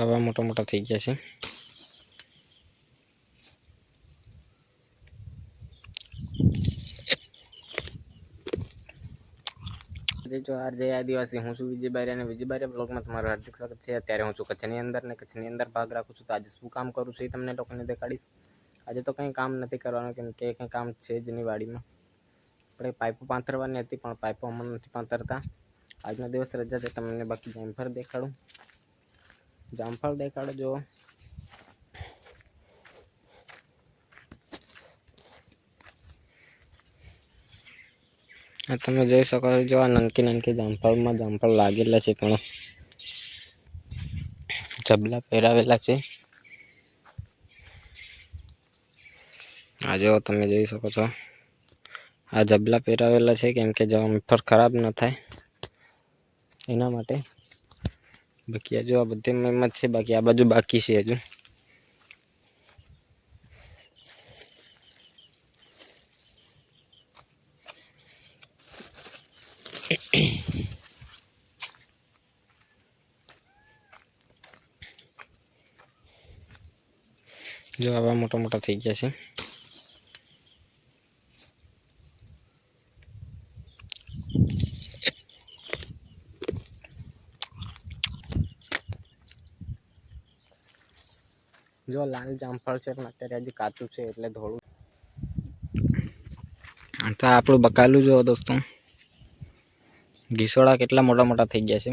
આવા મોટા મોટા થઈ ગયા છે. જે જો આર આદિવાસી, હું છું બારી અને વિજયભાઈ બ્લોગમાં તમારું હાર્દિક સ્વાગત છે. અત્યારે હું છું કચ્છની અંદર ને કચ્છની અંદર ભાગ રાખું છું. તો આજે શું કામ કરું છું એ તમને લોકોને દેખાડીશ. આજે તો કંઈ કામ નથી કરવાનું, કેમ કે કંઈ કામ છે જ નહીં વાડીમાં. આપણે પાઇપો પાંથરવાની હતી, પણ પાઇપો હમણાં નથી પાંથરતા. આજનો દિવસ રજા છે, તમને બાકી જામફળ દેખાડું. જામફળ દેખાડો જો આ તમે જોઈ શકો છો જો આ નાનકી નાનકી જામફળમાં જામફળ લાગેલા છે પણ. જબલા પહેરાવેલા છે. આ જો તમે જોઈ શકો છો. આ જબલા પહેરાવેલા છે, કેમ કે જામફળ ખરાબ ન થાય. એના માટે બાકી આ જો આ બધી મહેમત છે બાકી આ બાજુ બાકી છે હજુ જો આવા મોટા મોટા થઈ ગયા છે જો લાલ જામફળ છે, પણ અત્યારે હજી કાચું છે, એટલે ધોળું. તો આપણું બકાલું જુઓ દોસ્તો. ઘીસોડા કેટલા મોટા મોટા થઈ ગયા છે.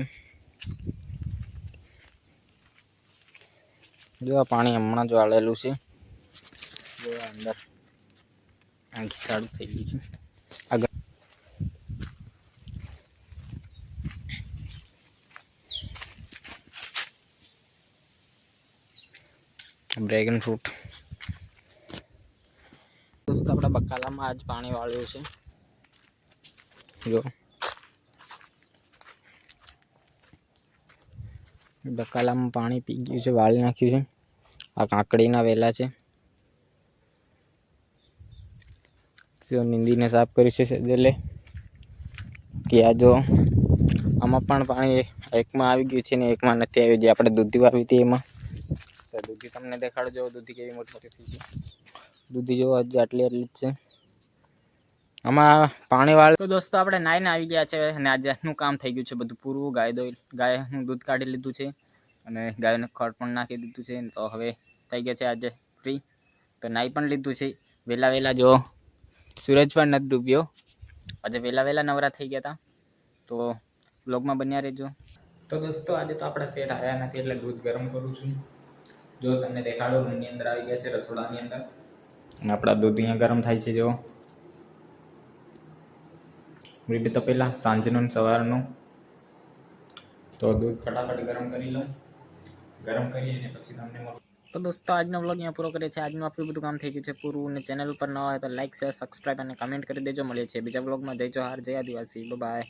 જો આ પાણી હમણાં જ વાળેલું છે. જો અંદર આ ઘીસાડું થઈ ગયું છે. ડ્રેગન ફ્રૂટ દોસ્તો આપણા બકાલામાં આજ પાણી વાળ્યું છે? જો. બકાલામાં પાણી પી ગયું છે, વાળી નાખ્યું છે. આ કાકડીના વેલા છે. જો નીંદીને સાફ કરી છે, સેદેલે. કે આ જો આમાં પણ પાણી એકમાં આવી ગયું છે ને એકમાં નથી આવ્યું, જે આપણે દૂધી વાવી હતી એમાં. તો દૂધી તમને દેખાડજો. દૂધી કેવી મોટી મોટી થઈ છે. દૂધી જો હજી આટલી આટલી જ છે. આમાં પાણી વાળ તો દોસ્તો આપણે નાઈને આવી ગયા છે અને આજનું કામ થઈ ગયું છે બધું પૂરું. ગાય દોઈ ગાયનું દૂધ કાઢી લીધું છે અને ગાયને ખડ પણ નાખી દીધું છે. તો હવે થઈ ગયા છે આજે ફ્રી તો નાઈ પણ લીધું છે. વહેલા વહેલા જો સૂરજ પણ નથી ડૂબ્યો. આજે વહેલા વહેલા નવરા થઈ ગયા હતા તો બ્લોગમાં બન્યા રહેજો. તો દોસ્તો આજે તો આપણા સેટ આવ્યા નથી એટલે દૂધ ગરમ કરું છું. જો તમને દેખાડો રૂમની અંદર આવી ગયા છે રસોડાની અંદર. અને આપણા દૂધ અહીંયા ગરમ થાય છે જો બી તો પહેલાં સાંજનું ને સવારનું. તો દૂધ ફટાફટ ગરમ કરી લઉં. ગરમ કરી અને પછી તમને તો દોસ્તો આજનો વ્લોગ અહીંયા પૂરો કરે છે આજનું આપણું બધું કામ થઈ ગયું છે પૂરું. અને ચેનલ પર ન હોય તો લાઇક શેર સબસ્ક્રાઈબ અને કમેન્ટ કરી દેજો. મળીએ છીએ બીજા વ્લોગમાં જય જોહાર જય આદિવાસી. બાય